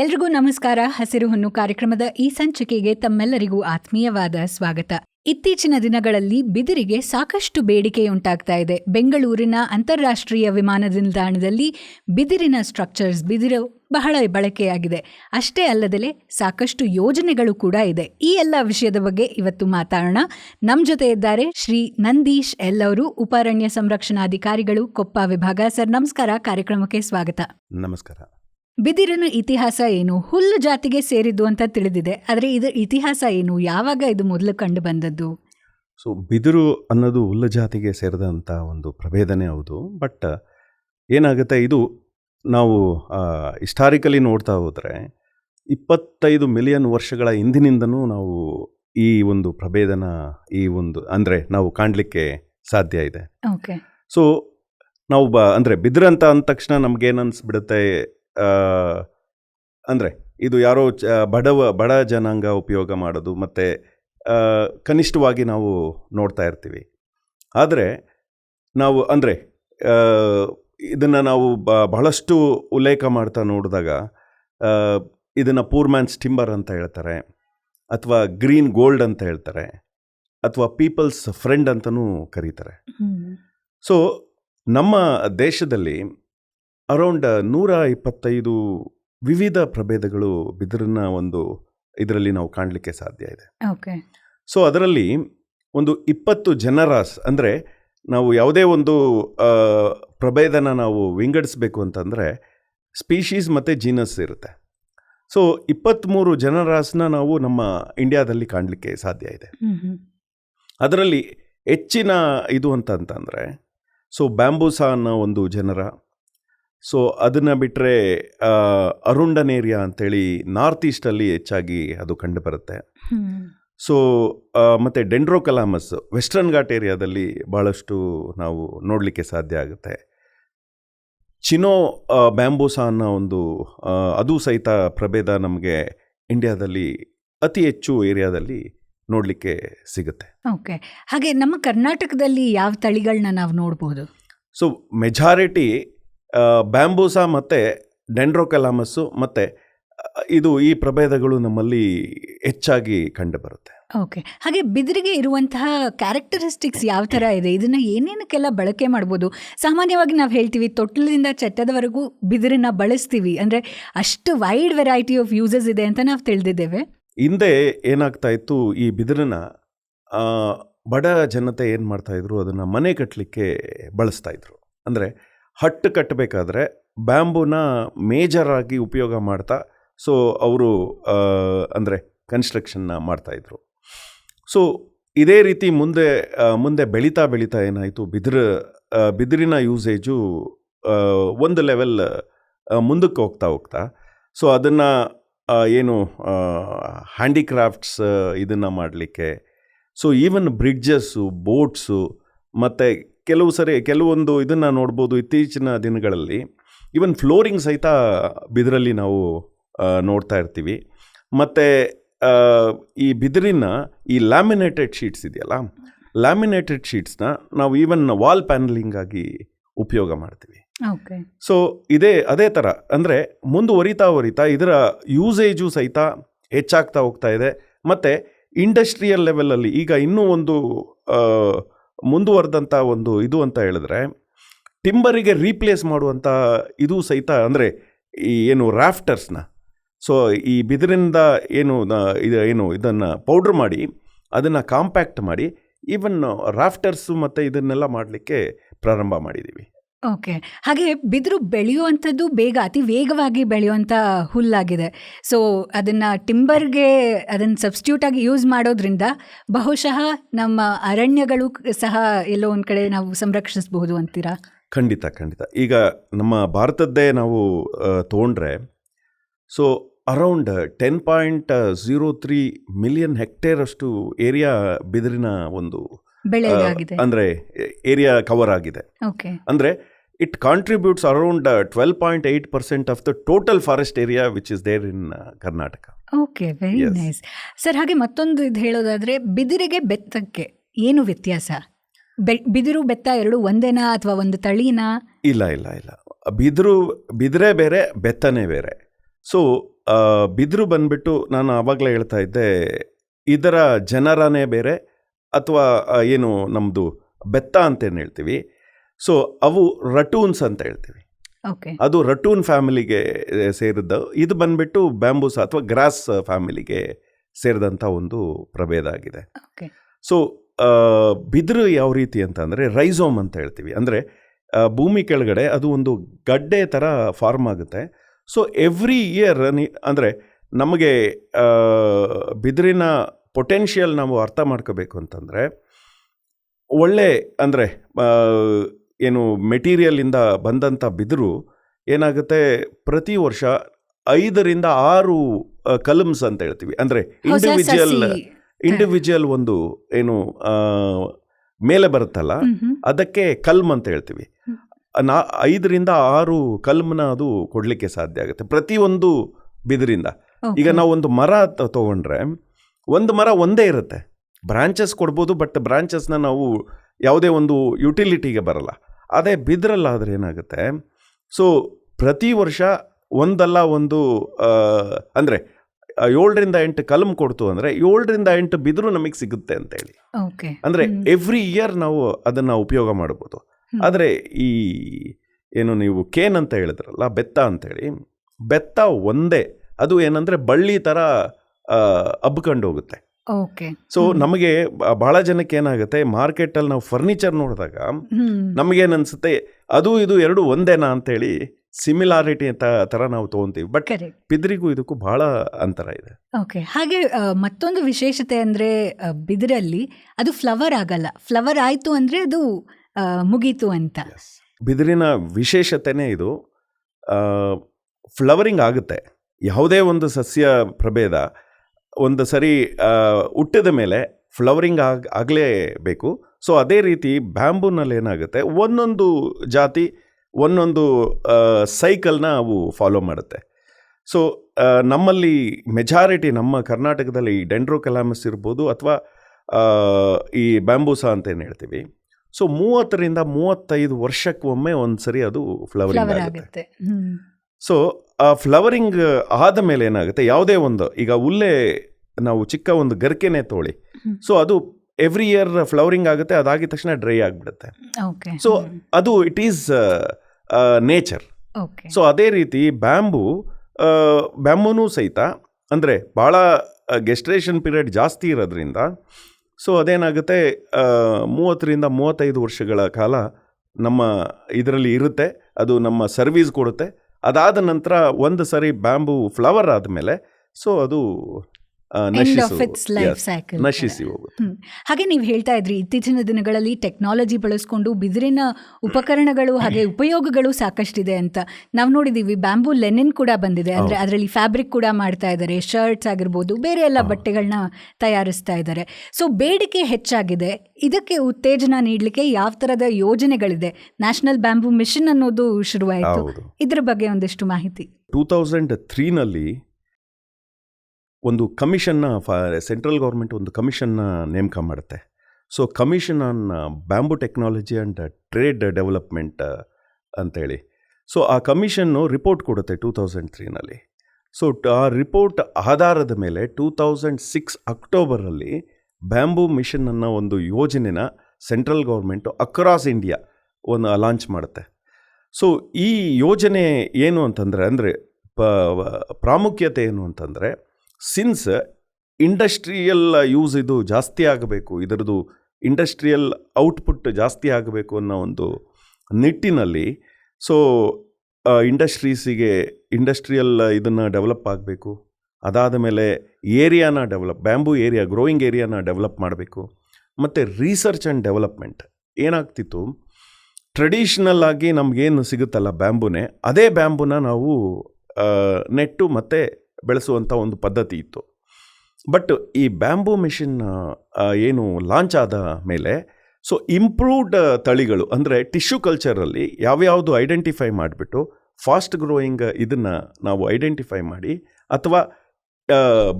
ಎಲ್ರಿಗೂ ನಮಸ್ಕಾರ. ಹಸಿರು ಹೊನ್ನು ಕಾರ್ಯಕ್ರಮದ ಈ ಸಂಚಿಕೆಗೆ ತಮ್ಮೆಲ್ಲರಿಗೂ ಆತ್ಮೀಯವಾದ ಸ್ವಾಗತ. ಇತ್ತೀಚಿನ ದಿನಗಳಲ್ಲಿ ಬಿದಿರಿಗೆ ಸಾಕಷ್ಟು ಬೇಡಿಕೆಯುಂಟಾಗ್ತಾ ಇದೆ. ಬೆಂಗಳೂರಿನ ಅಂತಾರಾಷ್ಟ್ರೀಯ ವಿಮಾನ ನಿಲ್ದಾಣದಲ್ಲಿ ಬಿದಿರಿನ ಸ್ಟ್ರಕ್ಚರ್ಸ್ ಬಿದಿರು ಬಹಳ ಬಳಕೆಯಾಗಿದೆ. ಅಷ್ಟೇ ಅಲ್ಲದೆ ಸಾಕಷ್ಟು ಯೋಜನೆಗಳು ಕೂಡ ಇದೆ. ಈ ಎಲ್ಲ ವಿಷಯದ ಬಗ್ಗೆ ಇವತ್ತು ಮಾತಾಡೋಣ. ನಮ್ಮ ಜೊತೆ ಇದ್ದಾರೆ ಶ್ರೀ ನಂದೀಶ್ ಎಲ್ ಅವರು ಉಪಾರಣ್ಯ ಸಂರಕ್ಷಣಾಧಿಕಾರಿಗಳು, ಕೊಪ್ಪ ವಿಭಾಗ ಸರ್. ನಮಸ್ಕಾರ. ಕಾರ್ಯಕ್ರಮಕ್ಕೆ ಸ್ವಾಗತ. ನಮಸ್ಕಾರ. ಬಿದಿರಿನ ಇತಿಹಾಸ ಏನು? ಹುಲ್ಲು ಜಾತಿಗೆ ಸೇರಿದ್ದು ಅಂತ ತಿಳಿದಿದೆ. ಆದರೆ ಇದರ ಇತಿಹಾಸ ಏನು? ಯಾವಾಗ ಇದು ಮೊದಲು ಕಂಡು ಬಂದದ್ದು? ಸೊ ಬಿದಿರು ಅನ್ನೋದು ಹುಲ್ಲು ಜಾತಿಗೆ ಸೇರಿದಂಥ ಒಂದು ಪ್ರಭೇದನೇ ಹೌದು. ಬಟ್ ಏನಾಗುತ್ತೆ? ಇದು ನಾವು ಹಿಸ್ಟಾರಿಕಲಿ ನೋಡ್ತಾ ಹೋದರೆ ಇಪ್ಪತ್ತೈದು ಮಿಲಿಯನ್ ವರ್ಷಗಳ ಹಿಂದಿನಿಂದನೂ ನಾವು ಈ ಒಂದು ಪ್ರಭೇದನ ಈ ಒಂದು ಅಂದರೆ ನಾವು ಕಾಣಲಿಕ್ಕೆ ಸಾಧ್ಯ ಇದೆ. ಓಕೆ ಸೊ ನಾವು ಬ ಅಂದರೆ ಬಿದಿರಂತ ಅಂದ ತಕ್ಷಣ ನಮಗೇನು ಅನಿಸ್ಬಿಡುತ್ತೆ ಅಂದರೆ ಇದು ಯಾರೋ ಚ ಬಡವ ಬಡ ಜನಾಂಗ ಉಪಯೋಗ ಮಾಡೋದು ಮತ್ತು ಕನಿಷ್ಠವಾಗಿ ನಾವು ನೋಡ್ತಾ ಇರ್ತೀವಿ. ಆದರೆ ನಾವು ಅಂದರೆ ಇದನ್ನು ನಾವು ಬ ಬಹಳಷ್ಟು ಉಲ್ಲೇಖ ಮಾಡ್ತಾ ನೋಡಿದಾಗ ಇದನ್ನು ಪೂರ್ ಮ್ಯಾನ್ಸ್ ಟಿಂಬರ್ ಅಂತ ಹೇಳ್ತಾರೆ ಅಥವಾ ಗ್ರೀನ್ ಗೋಲ್ಡ್ ಅಂತ ಹೇಳ್ತಾರೆ ಅಥವಾ ಪೀಪಲ್ಸ್ ಫ್ರೆಂಡ್ ಅಂತಲೂ ಕರೀತಾರೆ. ಸೊ ನಮ್ಮ ದೇಶದಲ್ಲಿ ಅರೌಂಡ್ ನೂರ ಇಪ್ಪತ್ತೈದು ವಿವಿಧ ಪ್ರಭೇದಗಳು ಬಿದಿರನ್ನ ಒಂದು ಇದರಲ್ಲಿ ನಾವು ಕಾಣಲಿಕ್ಕೆ ಸಾಧ್ಯ ಇದೆ. ಓಕೆ. ಸೊ ಅದರಲ್ಲಿ ಒಂದು ಇಪ್ಪತ್ತು ಜನರಾಸ್ ಅಂದರೆ ನಾವು ಯಾವುದೇ ಒಂದು ಪ್ರಭೇದನ ನಾವು ವಿಂಗಡಿಸ್ಬೇಕು ಅಂತಂದರೆ ಸ್ಪೀಷೀಸ್ ಮತ್ತು ಜೀನಸ್ ಇರುತ್ತೆ. ಸೊ ಇಪ್ಪತ್ತ್ಮೂರು ಜನರಾಸ್ನ ನಾವು ನಮ್ಮ ಇಂಡಿಯಾದಲ್ಲಿ ಕಾಣಲಿಕ್ಕೆ ಸಾಧ್ಯ ಇದೆ. ಅದರಲ್ಲಿ ಹೆಚ್ಚಿನ ಇದು ಅಂತಂತಂದರೆ ಸೊ ಬ್ಯಾಂಬೂಸಾ ಅನ್ನೋ ಒಂದು ಜನರ ಸೊ ಅದನ್ನು ಬಿಟ್ಟರೆ ಅರುಂಡನೇರಿಯಾ ಅಂಥೇಳಿ ನಾರ್ತ್ ಈಸ್ಟಲ್ಲಿ ಹೆಚ್ಚಾಗಿ ಅದು ಕಂಡುಬರುತ್ತೆ ಸೊ ಮತ್ತು ಡೆಂಡ್ರೋಕಲಾಮಸ್ ವೆಸ್ಟರ್ನ್ ಘಾಟ್ ಏರಿಯಾದಲ್ಲಿ ಭಾಳಷ್ಟು ನಾವು ನೋಡಲಿಕ್ಕೆ ಸಾಧ್ಯ ಆಗುತ್ತೆ. ಚಿನೋ ಬ್ಯಾಂಬೂಸಾ ಅನ್ನೋ ಒಂದು ಅದು ಸಹಿತ ಪ್ರಭೇದ ನಮಗೆ ಇಂಡಿಯಾದಲ್ಲಿ ಅತಿ ಹೆಚ್ಚು ಏರಿಯಾದಲ್ಲಿ ನೋಡಲಿಕ್ಕೆ ಸಿಗುತ್ತೆ. ಓಕೆ. ಹಾಗೆ ನಮ್ಮ ಕರ್ನಾಟಕದಲ್ಲಿ ಯಾವ ತಳಿಗಳನ್ನ ನಾವು ನೋಡ್ಬೋದು? ಸೊ ಮೆಜಾರಿಟಿ ಬ್ಯಾಂಬೂಸಾ ಮತ್ತು ಡೆಂಡ್ರೋಕೆಲಾಮಸ್ಸು ಮತ್ತು ಇದು ಈ ಪ್ರಭೇದಗಳು ನಮ್ಮಲ್ಲಿ ಹೆಚ್ಚಾಗಿ ಕಂಡುಬರುತ್ತೆ. ಓಕೆ. ಹಾಗೆ ಬಿದಿರಿಗೆ ಇರುವಂತಹ ಕ್ಯಾರೆಕ್ಟರಿಸ್ಟಿಕ್ಸ್ ಯಾವ ಥರ ಇದೆ? ಇದನ್ನು ಏನೇನಕ್ಕೆಲ್ಲ ಬಳಕೆ ಮಾಡ್ಬೋದು? ಸಾಮಾನ್ಯವಾಗಿ ನಾವು ಹೇಳ್ತೀವಿ ತೊಟ್ಟಲಿಂದ ಚಟ್ಟದವರೆಗೂ ಬಿದಿರನ್ನ ಬಳಸ್ತೀವಿ. ಅಂದರೆ ಅಷ್ಟು ವೈಡ್ ವೆರೈಟಿ ಆಫ್ ಯೂಸಸ್ ಇದೆ ಅಂತ ನಾವು ತಿಳಿದಿದ್ದೇವೆ. ಹಿಂದೆ ಏನಾಗ್ತಾ ಇತ್ತು ಈ ಬಿದಿರನ್ನ ಬಡ ಜನತೆ ಏನು ಮಾಡ್ತಾಯಿದ್ರು ಅದನ್ನು ಮನೆ ಕಟ್ಟಲಿಕ್ಕೆ ಬಳಸ್ತಾಯಿದ್ರು ಅಂದರೆ ಹಟ್ಟು ಕಟ್ಟಬೇಕಾದ್ರೆ ಬ್ಯಾಂಬೂನ ಮೇಜರ್ ಆಗಿ ಉಪಯೋಗ ಮಾಡ್ತಾ, ಸೊ ಅವರು ಅಂದರೆ ಕನ್ಸ್ಟ್ರಕ್ಷನ್ನ ಮಾಡ್ತಾಯಿದ್ರು ಸೊ ಇದೇ ರೀತಿ ಮುಂದೆ ಮುಂದೆ ಬೆಳೀತಾ ಬೆಳೀತಾ ಏನಾಯಿತು? ಬಿದಿರ ಬಿದಿರಿನ ಯೂಸೇಜು ಒಂದು ಲೆವೆಲ್ ಮುಂದಕ್ಕೆ ಹೋಗ್ತಾ ಹೋಗ್ತಾ, ಸೊ ಅದನ್ನು ಏನು ಹ್ಯಾಂಡಿಕ್ರಾಫ್ಟ್ಸ್ ಇದನ್ನು ಮಾಡಲಿಕ್ಕೆ, ಸೊ ಈವನ್ ಬ್ರಿಡ್ಜಸ್ಸು, ಬೋಟ್ಸು, ಮತ್ತು ಕೆಲವು ಸರಿ ಕೆಲವೊಂದು ಇದನ್ನು ನೋಡ್ಬೋದು ಇತ್ತೀಚಿನ ದಿನಗಳಲ್ಲಿ. ಈವನ್ ಫ್ಲೋರಿಂಗ್ ಸಹಿತ ಬಿದಿರಲ್ಲಿ ನಾವು ನೋಡ್ತಾ ಇರ್ತೀವಿ. ಮತ್ತು ಈ ಬಿದಿರಿನ ಈ ಲ್ಯಾಮಿನೇಟೆಡ್ ಶೀಟ್ಸ್ ಇದೆಯಲ್ಲ ಲ್ಯಾಮಿನೇಟೆಡ್ ಶೀಟ್ಸ್ನ ನಾವು ಈವನ್ ವಾಲ್ ಪ್ಯಾನಲಿಂಗ್ ಆಗಿ ಉಪಯೋಗ ಮಾಡ್ತೀವಿ. ಓಕೆ. ಸೊ ಇದೇ ಅದೇ ಥರ ಅಂದರೆ ಮುಂದುವರಿತಾ ವರಿತಾ ಇದರ ಯೂಸೇಜು ಸಹಿತ ಹೆಚ್ಚಾಗ್ತಾ ಹೋಗ್ತಾ ಇದೆ. ಮತ್ತು ಇಂಡಸ್ಟ್ರಿಯಲ್ ಲೆವೆಲಲ್ಲಿ ಈಗ ಇನ್ನೂ ಒಂದು ಮುಂದುವರೆದಂಥ ಒಂದು ಇದು ಅಂತ ಹೇಳಿದ್ರೆ, ಟಿಂಬರಿಗೆ ರೀಪ್ಲೇಸ್ ಮಾಡುವಂಥ ಇದು ಸಹಿತ ಅಂದರೆ ಈ ಏನು ರಾಫ್ಟರ್ಸ್ನ ಸೊ ಈ ಬಿದಿರಿಂದ ಏನು ಇದು ಏನು ಇದನ್ನು ಪೌಡ್ರ್ ಮಾಡಿ, ಅದನ್ನು ಕಾಂಪ್ಯಾಕ್ಟ್ ಮಾಡಿ ಈವನ್ ರಾಫ್ಟರ್ಸು ಮತ್ತು ಇದನ್ನೆಲ್ಲ ಮಾಡಲಿಕ್ಕೆ ಪ್ರಾರಂಭ ಮಾಡಿದ್ದೀವಿ ಓಕೆ. ಹಾಗೆ ಬಿದಿರು ಬೆಳೆಯುವಂಥದ್ದು ಬೇಗ, ಅತಿ ವೇಗವಾಗಿ ಬೆಳೆಯುವಂಥ ಹುಲ್ಲಾಗಿದೆ. ಸೊ ಅದನ್ನು ಟಿಂಬರ್ಗೆ ಅದನ್ನು ಸಬ್ಸ್ಟ್ಯೂಟಾಗಿ ಯೂಸ್ ಮಾಡೋದ್ರಿಂದ ಬಹುಶಃ ನಮ್ಮ ಅರಣ್ಯಗಳು ಸಹ ಎಲ್ಲೋ ಒಂದು ಕಡೆ ನಾವು ಸಂರಕ್ಷಿಸಬಹುದು ಅಂತೀರಾ? ಖಂಡಿತ ಖಂಡಿತ. ಈಗ ನಮ್ಮ ಭಾರತದ್ದೇ ನಾವು ತೊಗೊಂಡ್ರೆ so around ten point zero three million hectare ಅಷ್ಟು ಏರಿಯಾ ಬಿದಿರಿನ ಒಂದು ಅಂದರೆ ಏರಿಯಾ ಕವರ್ ಆಗಿದೆ. ಓಕೆ ಅಂದರೆ it contributes around twelve point eight percent of the total forest area which is there in Karnataka okay very nice sir ಹಾಗೆ ಮತ್ತೊಂದು ಇದು ಹೇಳೋದಾದ್ರೆ ಬಿದಿರಿಗೆ ಬೆತ್ತಕ್ಕೆ ಏನು ವ್ಯತ್ಯಾಸ? ಬಿದಿರು ಬೆತ್ತ ಎರಡು ಒಂದೇನಾ ಅಥವಾ ಒಂದು ತಳಿನಾ? ಇಲ್ಲ ಇಲ್ಲ ಇಲ್ಲ. ಬಿದಿರು ಬಿದಿರೇ ಬೇರೆ ಬೆತ್ತನೇ ಬೇರೆ. ಸೊ ಬಿದಿರು ಬಂದ್ಬಿಟ್ಟು ನಾನು ಆವಾಗಲೇ ಹೇಳ್ತಾ ಇದ್ದೆ ಇದರ ಜನರನೇ ಬೇರೆ ಅಥವಾ ಏನು ನಮ್ಮದು ಬೆತ್ತ ಅಂತೇನು ಹೇಳ್ತೀವಿ. ಸೊ ಅವು ರಟೂನ್ಸ್ ಅಂತ ಹೇಳ್ತೀವಿ. ಓಕೆ. ಅದು ರಟೂನ್ ಫ್ಯಾಮಿಲಿಗೆ ಸೇರಿದ್ದು ಇದು ಬಂದ್ಬಿಟ್ಟು ಬ್ಯಾಂಬೂಸ್ ಅಥವಾ ಗ್ರಾಸ್ ಫ್ಯಾಮಿಲಿಗೆ ಸೇರಿದಂಥ ಒಂದು ಪ್ರಭೇದ ಆಗಿದೆ. ಸೊ ಬಿದಿರು ಯಾವ ರೀತಿ ಅಂತಂದರೆ ರೈಸೋಮ್ ಅಂತ ಹೇಳ್ತೀವಿ. ಅಂದರೆ ಭೂಮಿ ಕೆಳಗಡೆ ಅದು ಒಂದು ಗಡ್ಡೆ ಥರ ಫಾರ್ಮ್ ಆಗುತ್ತೆ. ಸೊ ಎವ್ರಿ ಇಯರ್ ಅಂದರೆ ನಮಗೆ ಬಿದಿರಿನ ಪೊಟೆನ್ಷಿಯಲ್ ನಾವು ಅರ್ಥ ಮಾಡ್ಕೋಬೇಕು ಅಂತಂದರೆ ಒಳ್ಳೆ ಅಂದರೆ ಏನು ಮೆಟೀರಿಯಲಿಂದ ಬಂದಂಥ ಬಿದಿರು ಏನಾಗುತ್ತೆ ಪ್ರತಿ ವರ್ಷ ಐದರಿಂದ ಆರು ಕಲಮ್ಸ್ ಅಂತ ಹೇಳ್ತೀವಿ. ಅಂದರೆ ಇಂಡಿವಿಜುವಲ್ ಇಂಡಿವಿಜುವಲ್ ಒಂದು ಏನು ಮೇಲೆ ಬರುತ್ತಲ್ಲ ಅದಕ್ಕೆ ಕಲ್ಮ್ ಅಂತ ಹೇಳ್ತೀವಿ. ನಾ ಐದರಿಂದ ಆರು ಕಲ್ಮ್ನ ಅದು ಕೊಡಲಿಕ್ಕೆ ಸಾಧ್ಯ ಆಗುತ್ತೆ ಪ್ರತಿಯೊಂದು ಬಿದಿರಿಂದ. ಈಗ ನಾವು ಒಂದು ಮರ ತಗೊಂಡ್ರೆ ಒಂದು ಮರ ಒಂದೇ ಇರುತ್ತೆ. ಬ್ರಾಂಚಸ್ ಕೊಡ್ಬೋದು ಬಟ್ ಬ್ರಾಂಚಸ್ನ ನಾವು ಯಾವುದೇ ಒಂದು ಯುಟಿಲಿಟಿಗೆ ಬರಲ್ಲ. ಅದೇ ಬಿದ್ರಲ್ಲಾದರೆ ಏನಾಗುತ್ತೆ? ಸೊ ಪ್ರತಿ ವರ್ಷ ಒಂದಲ್ಲ ಒಂದು ಅಂದರೆ ಏಳರಿಂದ ಎಂಟು ಕಲಮ್ ಕೊಡ್ತು ಅಂದರೆ ಏಳರಿಂದ ಎಂಟು ಬಿದಿರು ನಮಗೆ ಸಿಗುತ್ತೆ ಅಂತೇಳಿ. ಓಕೆ. ಅಂದರೆ ಎವ್ರಿ ಇಯರ್ ನಾವು ಅದನ್ನು ಉಪಯೋಗ ಮಾಡ್ಬೋದು. ಆದರೆ ಈ ಏನು ನೀವು ಕೇನ್ ಅಂತ ಹೇಳಿದ್ರಲ್ಲ ಬೆತ್ತ ಅಂತೇಳಿ ಬೆತ್ತ ಒಂದೇ. ಅದು ಏನಂದರೆ ಬಳ್ಳಿ ಥರ ಹಬ್ಕೊಂಡು ಹೋಗುತ್ತೆ. ಓಕೆ. ಸೊ ನಮಗೆ ಬಹಳ ಜನಕ್ಕೆ ಏನಾಗುತ್ತೆ ಮಾರ್ಕೆಟ್ ಅಲ್ಲಿ ನಾವು ಫರ್ನಿಚರ್ ನೋಡಿದಾಗ ಹ್ಮ್. ನಮಗೇನನ್ಸುತ್ತೆ ಅದು ಇದು ಎರಡು ಒಂದೇನಾ ಅಂತೇಳಿ ಸಿಮಿಲಾರಿಟಿ ಅಂತ ತರ ನಾವು ತಗೊಂತೀವಿ. ಬಟ್ ಬಿದಿರಿಗೂ ಇದಕ್ಕೂ ಬಹಳ ಅಂತರ ಇದೆ. ಓಕೆ. ಹಾಗೆ ಮತ್ತೊಂದು ವಿಶೇಷತೆ ಅಂದ್ರೆ ಬಿದಿರಲ್ಲಿ ಅದು ಫ್ಲವರ್ ಆಗಲ್ಲ. ಫ್ಲವರ್ ಆಯಿತು ಅಂದ್ರೆ ಅದು ಮುಗೀತು ಅಂತ. ಬಿದಿರಿನ ವಿಶೇಷತೆನೇ ಇದು. ಫ್ಲವರಿಂಗ್ ಆಗುತ್ತೆ. ಯಾವುದೇ ಒಂದು ಸಸ್ಯ ಪ್ರಭೇದ ಒಂದು ಸರಿ ಹುಟ್ಟಿದ ಮೇಲೆ ಫ್ಲವರಿಂಗ್ ಆಗ ಆಗಲೇಬೇಕು ಸೊ ಅದೇ ರೀತಿ ಬ್ಯಾಂಬೂನಲ್ಲಿ ಏನಾಗುತ್ತೆ ಒಂದೊಂದು ಜಾತಿ ಒಂದೊಂದು ಸೈಕಲ್ನ ಅವು ಫಾಲೋ ಮಾಡುತ್ತೆ. ಸೊ ನಮ್ಮಲ್ಲಿ ಮೆಜಾರಿಟಿ ನಮ್ಮ ಕರ್ನಾಟಕದಲ್ಲಿ ಡೆಂಡ್ರೋ ಕಲಾಮಸ್ ಇರ್ಬೋದು ಅಥವಾ ಈ ಬ್ಯಾಂಬೂಸಾ ಅಂತ ಏನು ಹೇಳ್ತೀವಿ. ಸೊ ಮೂವತ್ತರಿಂದ ಮೂವತ್ತೈದು ವರ್ಷಕ್ಕೊಮ್ಮೆ ಒಂದು ಸರಿ ಅದು ಫ್ಲವರಿಂಗ್ ಫ್ಲವರ್ ಆಗುತ್ತೆ. ಆಗುತ್ತೆ. ಸೊ ಆ ಫ್ಲವರಿಂಗ್ ಆದ ಮೇಲೆ ಏನಾಗುತ್ತೆ? ಯಾವುದೇ ಒಂದು ಈಗ ಉಲ್ಲೇ ನಾವು ಚಿಕ್ಕ ಒಂದು ಗರಿಕೆನೆ ತೋಳಿ. ಸೊ ಅದು ಎವ್ರಿ ಇಯರ್ ಫ್ಲವರಿಂಗ್ ಆಗುತ್ತೆ ಅದಾಗಿದ ತಕ್ಷಣ ಡ್ರೈ ಆಗಿಬಿಡುತ್ತೆ. ಸೊ ಅದು ಇಟ್ ಈಸ್ ನೇಚರ್ ಸೊ ಅದೇ ರೀತಿ ಬ್ಯಾಂಬು ಬ್ಯಾಂಬೂನೂ ಸಹಿತ ಅಂದರೆ ಭಾಳ ಗೆಸ್ಟ್ರೇಷನ್ ಪೀರಿಯಡ್ ಜಾಸ್ತಿ ಇರೋದ್ರಿಂದ ಸೊ ಅದೇನಾಗುತ್ತೆ ಮೂವತ್ತರಿಂದ ಮೂವತ್ತೈದು ವರ್ಷಗಳ ಕಾಲ ನಮ್ಮ ಇದರಲ್ಲಿ ಇರುತ್ತೆ ಅದು ನಮ್ಮ ಸರ್ವೀಸ್ ಕೊಡುತ್ತೆ. ಅದಾದ ನಂತರ ಒಂದು ಸರಿ ಬ್ಯಾಂಬು ಫ್ಲವರ್ ಆದಮೇಲೆ ಸೊ ಅದು ನಶಿಸು ಹೋಗುತ್ತೆ ಹಾಗೆ ನೀವು ಹೇಳ್ತಾ ಇದ್ರಿ ಇತ್ತೀಚಿನ ದಿನಗಳಲ್ಲಿ ಟೆಕ್ನಾಲಜಿ ಬಳಸ್ಕೊಂಡು ಬಿದಿರಿನ ಉಪಕರಣಗಳು ಹಾಗೆ ಉಪಯೋಗಗಳು ಸಾಕಷ್ಟಿದೆ ಅಂತ. ನಾವು ನೋಡಿದೀವಿ ಬ್ಯಾಂಬೂ ಲೆನಿನ್ ಕೂಡ ಬಂದಿದೆ. ಅಂದ್ರೆ. ಅದರಲ್ಲಿ ಫ್ಯಾಬ್ರಿಕ್ ಕೂಡ ಮಾಡ್ತಾ ಇದ್ದಾರೆ. ಶರ್ಟ್ಸ್ ಆಗಿರ್ಬೋದು ಬೇರೆ ಎಲ್ಲ. ಬಟ್ಟೆಗಳನ್ನ ತಯಾರಿಸ್ತಾ ಇದ್ದಾರೆ. ಸೊ ಬೇಡಿಕೆ ಹೆಚ್ಚಾಗಿದೆ. ಇದಕ್ಕೆ ಉತ್ತೇಜನ ನೀಡಲಿಕ್ಕೆ ಯಾವ ತರದ ಯೋಜನೆಗಳಿದೆ? ನ್ಯಾಷನಲ್ ಬ್ಯಾಂಬೂ ಮಿಷನ್ ಅನ್ನೋದು ಶುರುವಾಯಿತು. ಇದ್ರ ಬಗ್ಗೆ ಒಂದಿಷ್ಟು ಮಾಹಿತಿ. ಟೂ ತೌಸಂಡ್ ತ್ರೀನಲ್ಲಿ ಒಂದು ಕಮಿಷನ್ನ ಫ, ಸೆಂಟ್ರಲ್ ಗೌರ್ಮೆಂಟ್ ಒಂದು ಕಮಿಷನ್ನ ನೇಮಕ ಮಾಡುತ್ತೆ. So, commission on bamboo technology and trade development ಅಂತೇಳಿ. ಸೊ, ಆ ಕಮಿಷನ್ನು ರಿಪೋರ್ಟ್ ಕೊಡುತ್ತೆ ಟೂ ತೌಸಂಡ್ ತ್ರೀನಲ್ಲಿ. ಸೊ, ಆ ರಿಪೋರ್ಟ್ ಆಧಾರದ ಮೇಲೆ ಟೂ ತೌಸಂಡ್ ಸಿಕ್ಸ್ ಅಕ್ಟೋಬರಲ್ಲಿ ಬ್ಯಾಂಬೂ ಮಿಷನ್ ಅನ್ನೋ ಒಂದು ಯೋಜನೆನ ಸೆಂಟ್ರಲ್ ಗೌರ್ಮೆಂಟು ಅಕ್ರಾಸ್ ಇಂಡಿಯಾ ಒಂದು ಲಾಂಚ್ ಮಾಡುತ್ತೆ. ಸೊ, ಈ ಯೋಜನೆ ಏನು ಅಂತಂದರೆ, ಅಂದರೆ ಪ್ರಾಮುಖ್ಯತೆ ಏನು ಅಂತಂದರೆ ಸಿನ್ಸ್ ಇಂಡಸ್ಟ್ರಿಯಲ್ ಯೂಸ್ ಇದು ಜಾಸ್ತಿ ಆಗಬೇಕು, ಇದರದು ಇಂಡಸ್ಟ್ರಿಯಲ್ ಔಟ್ಪುಟ್ ಜಾಸ್ತಿ ಆಗಬೇಕು ಅನ್ನೋ ಒಂದು ನಿಟ್ಟಿನಲ್ಲಿ ಸೊ ಇಂಡಸ್ಟ್ರೀಸಿಗೆ ಇಂಡಸ್ಟ್ರಿಯಲ್ ಇದನ್ನು ಡೆವಲಪ್ ಆಗಬೇಕು. ಅದಾದ ಮೇಲೆ ಏರಿಯಾನ ಡೆವಲಪ್ ಬ್ಯಾಂಬೂ ಏರಿಯಾ ಗ್ರೋಯಿಂಗ್ ಏರಿಯಾನ ಡೆವಲಪ್ ಮಾಡಬೇಕು. ಮತ್ತು ರಿಸರ್ಚ್ ಆ್ಯಂಡ್ ಡೆವಲಪ್ಮೆಂಟ್ ಏನಾಗ್ತಿತ್ತು? ಟ್ರೆಡಿಷ್ನಲ್ ಆಗಿ ನಮಗೇನು ಸಿಗುತ್ತಲ್ಲ ಬ್ಯಾಂಬೂನೇ ಅದೇ ಬ್ಯಾಂಬೂನ ನಾವು ನೆಟ್ಟು ಮತ್ತೆ ಬೆಳೆಸುವಂಥ ಒಂದು ಪದ್ಧತಿ ಇತ್ತು. ಬಟ್ ಈ ಬ್ಯಾಂಬೂ ಮಿಷಿನ್ ಏನು ಲಾಂಚ್ ಆದ ಮೇಲೆ ಸೊ ಇಂಪ್ರೂವ್ಡ್ ತಳಿಗಳು ಅಂದರೆ ಟಿಶ್ಯೂ ಕಲ್ಚರಲ್ಲಿ ಯಾವ್ಯಾವುದು ಐಡೆಂಟಿಫೈ ಮಾಡಿಬಿಟ್ಟು ಫಾಸ್ಟ್ ಗ್ರೋಯಿಂಗ್ ಇದನ್ನು ನಾವು ಐಡೆಂಟಿಫೈ ಮಾಡಿ ಅಥವಾ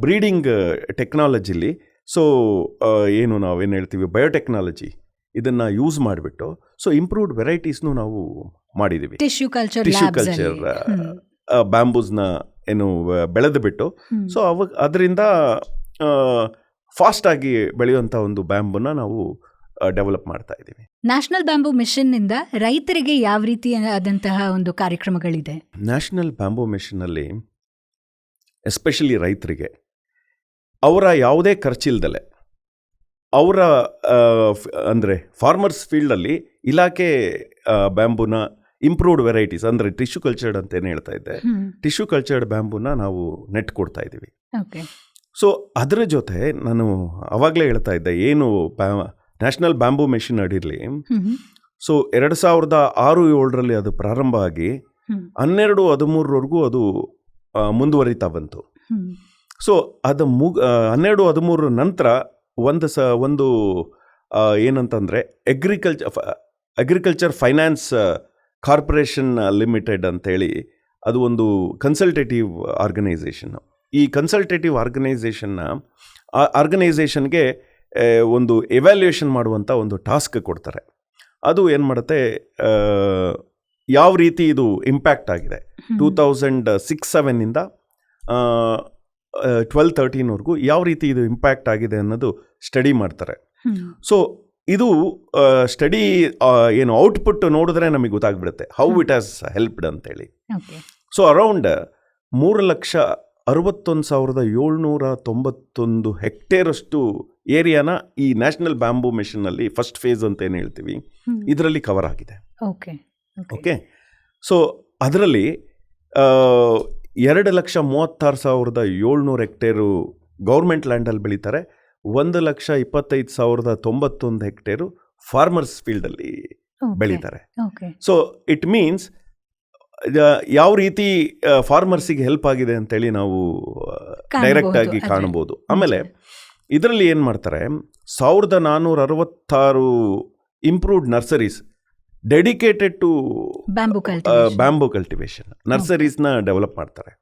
ಬ್ರೀಡಿಂಗ್ ಟೆಕ್ನಾಲಜಿಲಿ ಸೊ ಏನು ನಾವೇನು ಹೇಳ್ತೀವಿ ಬಯೋಟೆಕ್ನಾಲಜಿ ಇದನ್ನು ಯೂಸ್ ಮಾಡಿಬಿಟ್ಟು ಸೊ ಇಂಪ್ರೂವ್ಡ್ ವೆರೈಟೀಸ್ನು ನಾವು ಮಾಡಿದ್ದೀವಿ ಟಿಶ್ಯೂ ಕಲ್ಚರ್ ಟಿಶ್ಯೂ ಕಲ್ಚರ್ ಬ್ಯಾಂಬೂಸ್ನ ಏನು ಬೆಳೆದು ಬಿಟ್ಟು. ಸೊ ಅವ ಅದರಿಂದ ಫಾಸ್ಟಾಗಿ ಬೆಳೆಯುವಂಥ ಒಂದು ಬ್ಯಾಂಬೂನ ನಾವು ಡೆವಲಪ್ ಮಾಡ್ತಾ ಇದ್ದೀವಿ. ನ್ಯಾಷನಲ್ ಬ್ಯಾಂಬೂ ಮಿಷನ್ನಿಂದ ರೈತರಿಗೆ ಯಾವ ರೀತಿ ಆದಂತಹ ಒಂದು ಕಾರ್ಯಕ್ರಮಗಳಿದೆ? ನ್ಯಾಷನಲ್ ಬ್ಯಾಂಬೂ ಮಿಷನ್ನಲ್ಲಿ ಎಸ್ಪೆಷಲಿ ರೈತರಿಗೆ ಅವರ ಯಾವುದೇ ಖರ್ಚಿಲ್ದಲೆ ಅವರ ಅಂದರೆ ಫಾರ್ಮರ್ಸ್ ಫೀಲ್ಡಲ್ಲಿ ಇಲಾಖೆ ಬ್ಯಾಂಬೂನ ಇಂಪ್ರೂವ್ಡ್ ವೆರೈಟೀಸ್ ಅಂದರೆ ಟಿಶ್ಯೂ ಕಲ್ಚರ್ಡ್ ಅಂತ ಏನು ಹೇಳ್ತಾ ಇದ್ದೆ. ಟಿಶ್ಯೂ ಕಲ್ಚರ್ಡ್ ಬ್ಯಾಂಬೂನ ನಾವು ನೆಟ್ ಕೊಡ್ತಾ ಇದ್ದೀವಿ ಸೊ ಅದರ ಜೊತೆ ನಾನು ಅವಾಗಲೇ ಹೇಳ್ತಾ ಇದ್ದೆ ಏನು ಬ್ಯಾ ನ್ಯಾಷನಲ್ ಬ್ಯಾಂಬೂ ಮೆಷಿನ್ ಅಡಿರಲಿ. ಸೊ ಎರಡು ಸಾವಿರದ ಆರು ಏಳರಲ್ಲಿ ಅದು ಪ್ರಾರಂಭ ಆಗಿ. ಹನ್ನೆರಡು ಹದಿಮೂರರವರೆಗೂ ಅದು ಮುಂದುವರಿತಾ ಬಂತು. ಸೊ ಅದು ಮುಗ ಹನ್ನೆರಡು ಹದಿಮೂರರ ನಂತರ ಒಂದು ಸ ಒಂದು ಏನಂತಂದರೆ agriculture agriculture finance corporation limited ಅಂತೇಳಿ ಅದು ಒಂದು ಕನ್ಸಲ್ಟೇಟಿವ್ ಆರ್ಗನೈಸೇಷನ್ ಈ ಕನ್ಸಲ್ಟೇಟಿವ್ ಆರ್ಗನೈಸೇಷನ್ನ ಆರ್ಗನೈಸೇಷನ್ಗೆ ಒಂದು ಎವ್ಯಾಲ್ಯೂಯೇಷನ್ ಮಾಡುವಂಥ ಒಂದು ಟಾಸ್ಕ್ ಕೊಡ್ತಾರೆ ಅದು ಏನು ಮಾಡುತ್ತೆ ಯಾವ ರೀತಿ ಇದು ಇಂಪ್ಯಾಕ್ಟ್ ಆಗಿದೆ. ಟೂ ತೌಸಂಡ್ ಸಿಕ್ಸ್ ಸೆವೆನ್ನಿಂದ ಟ್ವೆಲ್ ತರ್ಟೀನ್ವರೆಗೂ ಯಾವ ರೀತಿ ಇದು ಇಂಪ್ಯಾಕ್ಟ್ ಆಗಿದೆ ಅನ್ನೋದು ಸ್ಟಡಿ ಮಾಡ್ತಾರೆ. ಸೊ ಇದು ಸ್ಟಡಿ ಏನು ಔಟ್ಪುಟ್ ನೋಡಿದ್ರೆ ನಮಗೆ ಗೊತ್ತಾಗ್ಬಿಡುತ್ತೆ. ಹೌ ಇಟ್ ಹ್ಯಾಸ್ ಹೆಲ್ಪ್ಡ್ ಅಂತೇಳಿ. ಸೊ ಅರೌಂಡ್ ಮೂರು ಲಕ್ಷ ಅರವತ್ತೊಂದು ಸಾವಿರದ ಏಳ್ನೂರ ತೊಂಬತ್ತೊಂದು ಹೆಕ್ಟೇರಷ್ಟು ಏರಿಯಾನ ಈ ನ್ಯಾಷನಲ್ ಬ್ಯಾಂಬೂ ಮಿಷನ್ನಲ್ಲಿ ಫಸ್ಟ್ ಫೇಸ್ ಅಂತ ಏನು ಹೇಳ್ತೀವಿ ಇದರಲ್ಲಿ ಕವರ್ ಆಗಿದೆ. ಓಕೆ ಓಕೆ ಸೊ ಅದರಲ್ಲಿ ಎರಡು ಲಕ್ಷ ಮೂವತ್ತಾರು ಸಾವಿರದ ಏಳ್ನೂರು ಹೆಕ್ಟೇರು ಗೌರ್ಮೆಂಟ್ ಲ್ಯಾಂಡಲ್ಲಿ ಬೆಳೀತಾರೆ. ಒಂದು ಲಕ್ಷ ಇಪ್ಪತ್ತೈದು ಸಾವಿರದ ತೊಂಬತ್ತೊಂದು ಹೆಕ್ಟೇರು ಫಾರ್ಮರ್ಸ್ ಫೀಲ್ಡಲ್ಲಿ. ಬೆಳೀತಾರೆ. ಸೊ ಇಟ್ ಮೀನ್ಸ್ ಯಾವ ರೀತಿ ಫಾರ್ಮರ್ಸಿಗೆ ಹೆಲ್ಪ್ ಆಗಿದೆ ಅಂತೇಳಿ ನಾವು ಡೈರೆಕ್ಟ್ ಆಗಿ ಕಾಣಬಹುದು ಕಾಣ್ಬೋದು. ಆಮೇಲೆ ಇದರಲ್ಲಿ ಏನು ಮಾಡ್ತಾರೆ ಸಾವಿರದ ನಾನ್ನೂರ ಅರವತ್ತಾರು improved nurseries dedicated to bamboo cultivation ನರ್ಸರೀಸ್ನ develop ಮಾಡ್ತಾರೆ.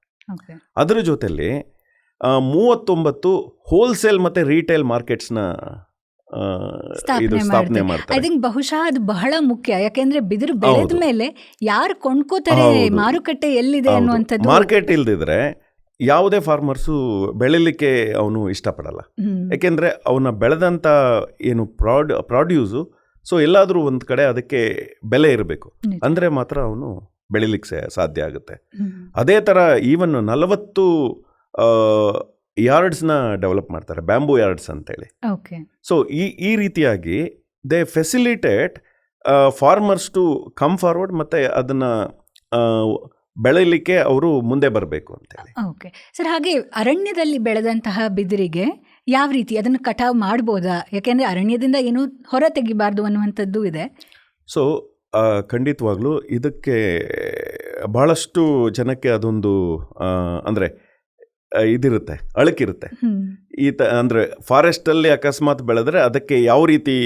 ಅದರ ಜೊತೆಲಿ ಮೂವತ್ತೊಂಬತ್ತು ಹೋಲ್ಸೇಲ್ ಮತ್ತು ರೀಟೇಲ್ ಮಾರ್ಕೆಟ್ಸ್ನ ಇದು ಸ್ಥಾಪನೆ ಸ್ಥಾಪನೆ ಐ ಮಾಡ್ತಾರೆ ಥಿಂಕ್ ಬಹುಶಃ ಅದು ಬಹಳ ಮುಖ್ಯ. ಯಾಕೆಂದ್ರೆ ಬಿದಿರು ಬೆಳೆದ ಮೇಲೆ ಯಾರು ಕೊಂಡ್ಕೋತಾರೆ ಮಾರುಕಟ್ಟೆ ಎಲ್ಲಿದೆ ಅನ್ನುವಂಥದ್ದು ಮಾರ್ಕೆಟ್ ಇಲ್ದಿದ್ರೆ ಯಾವುದೇ ಫಾರ್ಮರ್ಸು ಬೆಳಿಲಿಕ್ಕೆ ಅವನು ಇಷ್ಟಪಡಲ್ಲ. ಯಾಕೆಂದ್ರೆ ಅವನ ಬೆಳೆದಂಥ ಏನು ಪ್ರಾಡ್ ಪ್ರಾಡ್ಯೂಸು ಸೊ ಎಲ್ಲಾದರೂ ಒಂದು ಕಡೆ ಅದಕ್ಕೆ ಬೆಲೆ ಇರಬೇಕು. ಅಂದ್ರೆ ಅಂದರೆ ಮಾತ್ರ ಅವನು ಬೆಳಿಲಿಕ್ಕೆ ಸಾಧ್ಯ ಆಗುತ್ತೆ. ಅದೇ ಥರ ಈವನ್ ನಲವತ್ತು ಯಾರ್ಡ್ಸ್ನ ಡೆವಲಪ್ ಮಾಡ್ತಾರೆ ಬ್ಯಾಂಬೂ ಯಾರ್ಡ್ಸ್ ಅಂತೇಳಿ. ಓಕೆ. ಸೊ ಈ ಈ ರೀತಿಯಾಗಿ they facilitate farmers to come forward ಮತ್ತು ಅದನ್ನು ಬೆಳೀಲಿಕ್ಕೆ ಅವರು ಮುಂದೆ ಬರಬೇಕು ಅಂತೇಳಿ. ಓಕೆ. ಸರ್ ಹಾಗೆ ಅರಣ್ಯದಲ್ಲಿ ಬೆಳೆದಂತಹ ಬಿದಿರಿಗೆ ಯಾವ ರೀತಿ ಅದನ್ನು ಕಟಾವು ಮಾಡ್ಬೋದಾ? ಯಾಕೆಂದರೆ ಅರಣ್ಯದಿಂದ ಏನು ಹೊರ ತೆಗಿಬಾರ್ದು ಅನ್ನುವಂಥದ್ದು ಇದೆ. ಸೊ ಖಂಡಿತವಾಗ್ಲೂ ಇದಕ್ಕೆ ಬಹಳಷ್ಟು ಜನಕ್ಕೆ ಅದೊಂದು ಅಂದರೆ ಇದಿರುತ್ತೆ ಅಳಕಿರುತ್ತೆ. ಈ ತ ಅಂದರೆ ಫಾರೆಸ್ಟಲ್ಲಿ ಅಕಸ್ಮಾತ್ ಬೆಳೆದ್ರೆ ಅದಕ್ಕೆ ಯಾವ ರೀತಿ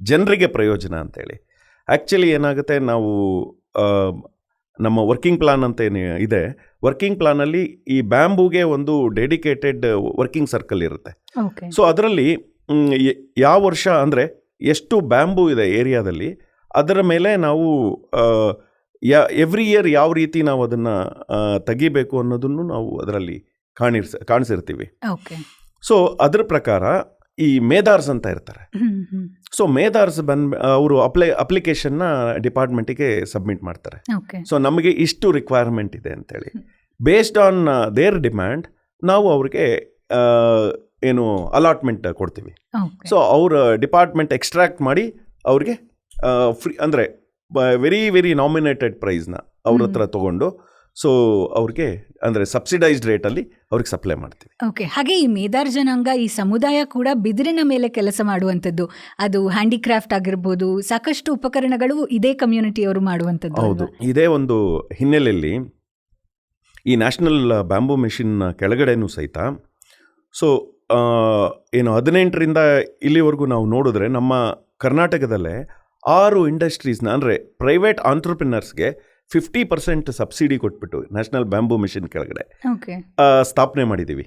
ಜನರಿಗೆ ಪ್ರಯೋಜನ ಅಂತೇಳಿ. ಆ್ಯಕ್ಚುಲಿ ಏನಾಗುತ್ತೆ ನಾವು ನಮ್ಮ ವರ್ಕಿಂಗ್ ಪ್ಲಾನ್ ಅಂತ ಏನು ಇದೆ ವರ್ಕಿಂಗ್ ಪ್ಲಾನಲ್ಲಿ ಈ ಬ್ಯಾಂಬೂಗೆ ಒಂದು ಡೆಡಿಕೇಟೆಡ್ ವರ್ಕಿಂಗ್ ಸರ್ಕಲ್ ಇರುತ್ತೆ. ಸೊ ಅದರಲ್ಲಿ ಯಾವ ವರ್ಷ ಅಂದರೆ ಎಷ್ಟು ಬ್ಯಾಂಬೂ ಇದೆ ಏರಿಯಾದಲ್ಲಿ ಅದರ ಮೇಲೆ ನಾವು ಯಾ ಎವ್ರಿ ಇಯರ್ ಯಾವ ರೀತಿ ನಾವು ಅದನ್ನು ತೆಗಿಬೇಕು ಅನ್ನೋದನ್ನು ನಾವು ಅದರಲ್ಲಿ ಕಾಣಿರ್ಸ ಕಾಣಿಸಿರ್ತೀವಿ. ಓಕೆ. ಸೊ ಅದ್ರ ಪ್ರಕಾರ ಈ ಮೇದಾರ್ಸ್ ಅಂತ ಇರ್ತಾರೆ. ಸೊ ಮೇದಾರ್ಸ್ ಬಂದ ಅವರು ಅಪ್ಲೈ ಅಪ್ಲಿಕೇಶನ್ನ ಡಿಪಾರ್ಟ್ಮೆಂಟಿಗೆ ಸಬ್ಮಿಟ್ ಮಾಡ್ತಾರೆ. ಸೊ ನಮಗೆ ಇಷ್ಟು ರಿಕ್ವೈರ್ಮೆಂಟ್ ಇದೆ ಅಂತೇಳಿ. ಬೇಸ್ಡ್ ಆನ್ ದೇರ್ ಡಿಮ್ಯಾಂಡ್ ನಾವು ಅವ್ರಿಗೆ ಏನು ಅಲಾಟ್ಮೆಂಟ್ ಕೊಡ್ತೀವಿ. ಸೊ ಅವ್ರ ಡಿಪಾರ್ಟ್ಮೆಂಟ್ ಎಕ್ಸ್ಟ್ರಾಕ್ಟ್ ಮಾಡಿ ಅವ್ರಿಗೆ ಫ್ರೀ ಅಂದರೆ ವೆರಿ ವೆರಿ ನಾಮಿನೇಟೆಡ್ ಪ್ರೈಸ್ನ ಅವ್ರ ಹತ್ರ ತೊಗೊಂಡು ಸೊ ಅವ್ರಿಗೆ ಅಂದರೆ ಸಬ್ಸಿಡೈಸ್ಡ್ ರೇಟಲ್ಲಿ ಅವ್ರಿಗೆ ಸಪ್ಲೈ ಮಾಡ್ತೀವಿ ಓಕೆ ಹಾಗೆ ಈ ಮೇದಾರ್ ಜನಾಂಗ ಈ ಸಮುದಾಯ ಕೂಡ ಬಿದಿರಿನ ಮೇಲೆ ಕೆಲಸ ಮಾಡುವಂಥದ್ದು ಅದು ಹ್ಯಾಂಡಿಕ್ರಾಫ್ಟ್ ಆಗಿರ್ಬೋದು ಸಾಕಷ್ಟು ಉಪಕರಣಗಳು ಇದೇ ಕಮ್ಯುನಿಟಿಯವರು ಮಾಡುವಂಥದ್ದು ಹೌದು? ಇದೇ ಒಂದು ಹಿನ್ನೆಲೆಯಲ್ಲಿ ಈ ನ್ಯಾಷನಲ್ ಬ್ಯಾಂಬೂ ಮಿಷಿನ್ ಕೆಳಗಡೆನೂ ಸಹಿತ ಸೊ ಏನು ಹದಿನೆಂಟರಿಂದ ಇಲ್ಲಿವರೆಗೂ ನಾವು ನೋಡಿದ್ರೆ ನಮ್ಮ ಕರ್ನಾಟಕದಲ್ಲೇ ಆರು ಇಂಡಸ್ಟ್ರೀಸ್ನ ಅಂದರೆ ಪ್ರೈವೇಟ್ ಆಂಟ್ರಪ್ರಿನರ್ಸ್ಗೆ ಫಿಫ್ಟಿ ಪರ್ಸೆಂಟ್ ಸಬ್ಸಿಡಿ ಕೊಟ್ಬಿಟ್ಟು ನ್ಯಾಷನಲ್ ಬ್ಯಾಂಬೂ ಮಿಷನ್ ಕೆಳಗಡೆ ಸ್ಥಾಪನೆ ಮಾಡಿದ್ದೀವಿ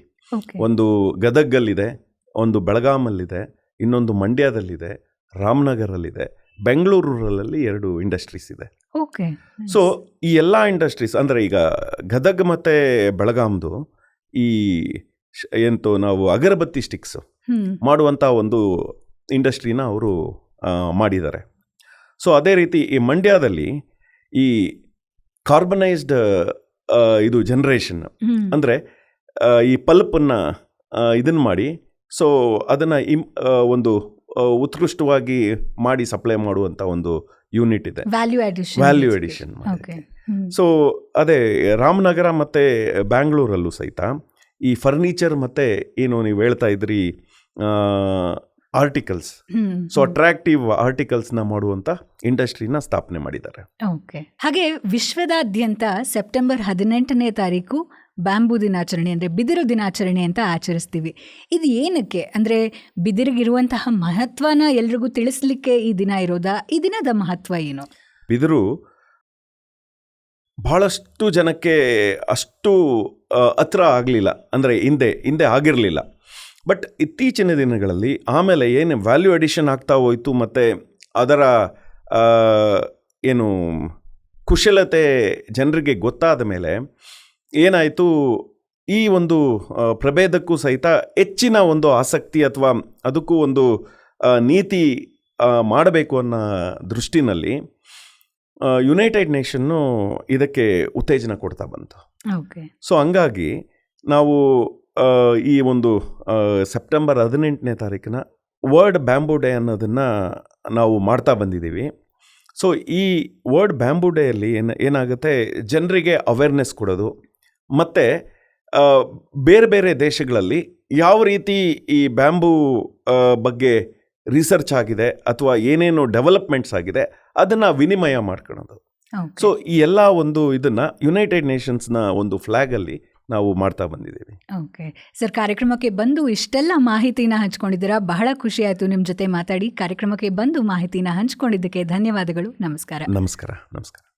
ಒಂದು ಗದಗಲ್ಲಿದೆ ಒಂದು ಬೆಳಗಾಮಲ್ಲಿದೆ ಇನ್ನೊಂದು ಮಂಡ್ಯದಲ್ಲಿದೆ ರಾಮನಗರಲ್ಲಿದೆ ಬೆಂಗಳೂರಲ್ಲಿ ಎರಡು ಇಂಡಸ್ಟ್ರೀಸ್ ಇದೆ. ಓಕೆ. ಸೊ ಈ ಎಲ್ಲ ಇಂಡಸ್ಟ್ರೀಸ್ ಅಂದರೆ ಈಗ ಗದಗ್ ಮತ್ತು ಬೆಳಗಾಮ್ದು ಈ ಎಂತು ನಾವು ಅಗರಬತ್ತಿ ಸ್ಟಿಕ್ಸ್ ಮಾಡುವಂಥ ಒಂದು ಇಂಡಸ್ಟ್ರಿನ ಅವರು ಮಾಡಿದ್ದಾರೆ. ಸೊ ಅದೇ ರೀತಿ ಈ ಮಂಡ್ಯದಲ್ಲಿ ಈ ಕಾರ್ಬನೈಸ್ಡ್ ಇದು ಜನ್ರೇಷನ್ ಅಂದರೆ ಈ ಪಲ್ಪನ್ನು ಇದನ್ನು ಮಾಡಿ ಸೊ ಅದನ್ನು ಇಮ್ ಒಂದು ಉತ್ಕೃಷ್ಟವಾಗಿ ಮಾಡಿ ಸಪ್ಲೈ ಮಾಡುವಂಥ ಒಂದು ಯೂನಿಟ್ ಇದೆ. Value addition value hmm. So ಅದೇ ರಾಮನಗರ ಮತ್ತು ಬ್ಯಾಂಗ್ಳೂರಲ್ಲೂ ಸಹಿತ ಈ ಫರ್ನಿಚರ್ ಮತ್ತು ಏನು ನೀವು ಹೇಳ್ತಾ ಇದ್ರಿ ಆರ್ಟಿಕಲ್ಸ್ ಸೊ ಅಟ್ರಾಕ್ಟಿವ್ನ ಮಾಡುವಂತ ಇಂಡಸ್ಟ್ರಿನ ಸ್ಥಾಪನೆ ಮಾಡಿದ್ದಾರೆ. ಓಕೆ. ಹಾಗೆ ವಿಶ್ವದಾದ್ಯಂತ ಸೆಪ್ಟೆಂಬರ್ ಹದಿನೆಂಟನೇ ತಾರೀಕು ಬ್ಯಾಂಬೂ ದಿನಾಚರಣೆ ಅಂದರೆ ಬಿದಿರು ದಿನಾಚರಣೆ ಅಂತ ಆಚರಿಸ್ತೀವಿ. ಇದು ಏನಕ್ಕೆ? ಅಂದರೆ ಬಿದಿರಿಗಿರುವಂತಹ ಮಹತ್ವನ ಎಲ್ರಿಗೂ ತಿಳಿಸ್ಲಿಕ್ಕೆ ಈ ದಿನ ಇರೋದಾ? ಈ ದಿನದ ಮಹತ್ವ ಏನು? ಬಿದಿರು ಬಹಳಷ್ಟು ಜನಕ್ಕೆ ಅಷ್ಟು ಹತ್ರ ಆಗಲಿಲ್ಲ. ಅಂದರೆ ಹಿಂದೆ ಹಿಂದೆ ಆಗಿರಲಿಲ್ಲ. ಬಟ್ ಇತ್ತೀಚಿನ ದಿನಗಳಲ್ಲಿ ಆಮೇಲೆ ಏನು ವ್ಯಾಲ್ಯೂ ಅಡಿಷನ್ ಆಗ್ತಾ ಹೋಯಿತು ಮತ್ತು ಅದರ ಏನು ಕುಶಲತೆ ಜನರಿಗೆ ಗೊತ್ತಾದ ಮೇಲೆ ಏನಾಯಿತು? ಈ ಒಂದು ಪ್ರಭೇದಕ್ಕೂ ಸಹಿತ ಹೆಚ್ಚಿನ ಒಂದು ಆಸಕ್ತಿ ಅಥವಾ ಅದಕ್ಕೂ ಒಂದು ನೀತಿ ಮಾಡಬೇಕು ಅನ್ನೋ ದೃಷ್ಟಿನಲ್ಲಿ ಯುನೈಟೆಡ್ ನೇಷನ್ನು ಇದಕ್ಕೆ ಉತ್ತೇಜನ ಕೊಡ್ತಾ ಬಂತು. ಓಕೆ ಸೊ ಹಂಗಾಗಿ ನಾವು ಈ ಒಂದು ಸೆಪ್ಟೆಂಬರ್ ಹದಿನೆಂಟನೇ ತಾರೀಕಿನ ವರ್ಲ್ಡ್ ಬ್ಯಾಂಬೂ ಡೇ ಅನ್ನೋದನ್ನು ನಾವು ಮಾಡ್ತಾ ಬಂದಿದ್ದೀವಿ. ಸೊ ಈ ವರ್ಲ್ಡ್ ಬ್ಯಾಂಬೂ ಡೇಯಲ್ಲಿ ಏನು ಏನಾಗುತ್ತೆ? ಜನರಿಗೆ ಅವೇರ್ನೆಸ್ ಕೊಡೋದು. ಮತ್ತು ಬೇರೆ ಬೇರೆ ದೇಶಗಳಲ್ಲಿ ಯಾವ ರೀತಿ ಈ ಬ್ಯಾಂಬೂ ಬಗ್ಗೆ ರಿಸರ್ಚ್ ಆಗಿದೆ ಅಥವಾ ಏನೇನು ಡೆವಲಪ್ಮೆಂಟ್ಸ್ ಆಗಿದೆ ಅದನ್ನು ವಿನಿಮಯ ಮಾಡ್ಕೊಳೋದು. ಸೊ ಈ ಎಲ್ಲ ಒಂದು ಇದನ್ನು ಯುನೈಟೆಡ್ ನೇಷನ್ಸ್ನ ಒಂದು ಫ್ಲ್ಯಾಗಲ್ಲಿ ನಾವು ಮಾಡ್ತಾ ಬಂದಿದ್ದೀವಿ. ಓಕೆ. ಸರ್ ಕಾರ್ಯಕ್ರಮಕ್ಕೆ ಬಂದು ಇಷ್ಟೆಲ್ಲ ಮಾಹಿತಿನ ಹಂಚ್ಕೊಂಡಿದ್ದೀರಾ? ಬಹಳ ಖುಷಿ ಆಯಿತು ನಿಮ್ಮ ಜೊತೆ ಮಾತಾಡಿ. ಕಾರ್ಯಕ್ರಮಕ್ಕೆ ಬಂದು ಮಾಹಿತಿನ ಹಂಚ್ಕೊಂಡಿದ್ದಕ್ಕೆ ಧನ್ಯವಾದಗಳು. ನಮಸ್ಕಾರ. ನಮಸ್ಕಾರ. ನಮಸ್ಕಾರ.